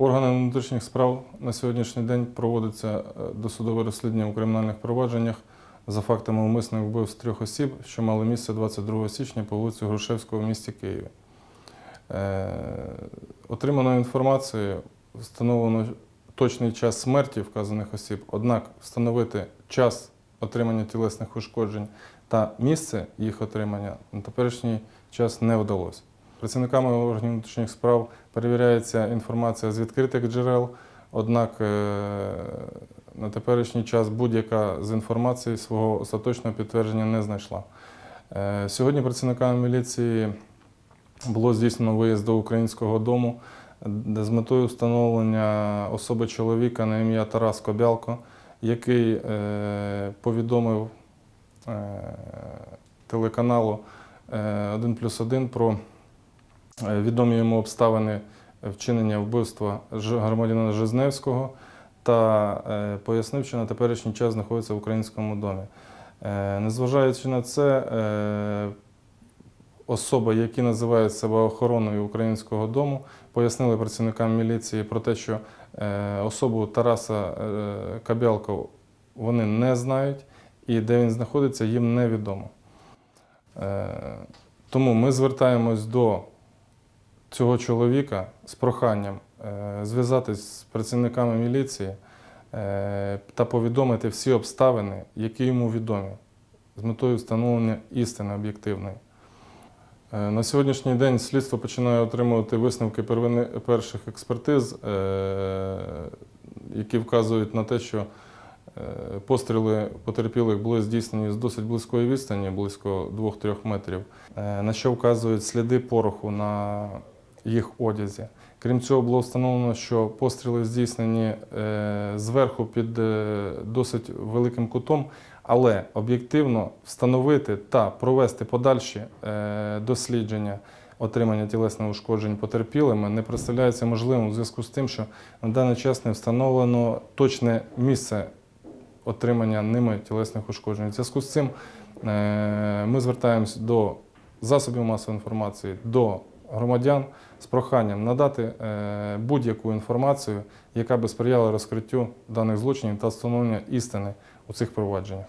Органами внутрішніх справ на сьогоднішній день проводиться е, досудове розслідування у кримінальних провадженнях за фактами умисних вбивств трьох осіб, що мали місце 22 січня по вулиці Грушевського в місті Києві. Е, Отриманою інформацією встановлено точний час смерті вказаних осіб, однак встановити час отримання тілесних ушкоджень та місце їх отримання на теперішній час не вдалося. Працівниками органів внутрішніх справ перевіряється інформація з відкритих джерел, однак е, на теперішній час будь-яка з інформації свого остаточного підтвердження не знайшла. Е, Сьогодні працівниками міліції було здійснено виїзд до українського дому, з метою встановлення особи чоловіка на ім'я Тарас Кобялко, який е, повідомив телеканалу е, 1 плюс 1 про відомі йому обставини вчинення вбивства громадянина Жизневського та е, пояснив, що на теперішній час знаходиться в українському домі. Е, Незважаючи на це, е, особи, які називають себе охороною українського дому, пояснили працівникам міліції про те, що е, особу Тараса е, Кабялко вони не знають, і де він знаходиться, їм невідомо. Е, Тому ми звертаємось до цього чоловіка з проханням е, зв'язатись з працівниками міліції е, та повідомити всі обставини, які йому відомі, з метою встановлення істини об'єктивної. Е, На сьогоднішній день слідство починає отримувати висновки перших експертиз, які вказують на те, що постріли потерпілих були здійснені з досить близької відстані, близько 2-3 метрів, на що вказують сліди пороху на їх одязі. Крім цього, було встановлено, що постріли здійснені е, зверху під е, досить великим кутом, але об'єктивно встановити та провести подальші е, дослідження отримання тілесних ушкоджень потерпілими не представляється можливим у зв'язку з тим, що на даний час не встановлено точне місце отримання ними тілесних ушкоджень. У зв'язку з цим ми звертаємось до засобів масової інформації, до громадян з проханням надати е, будь-яку інформацію, яка би сприяла розкриттю даних злочинів та встановленню істини у цих провадженнях.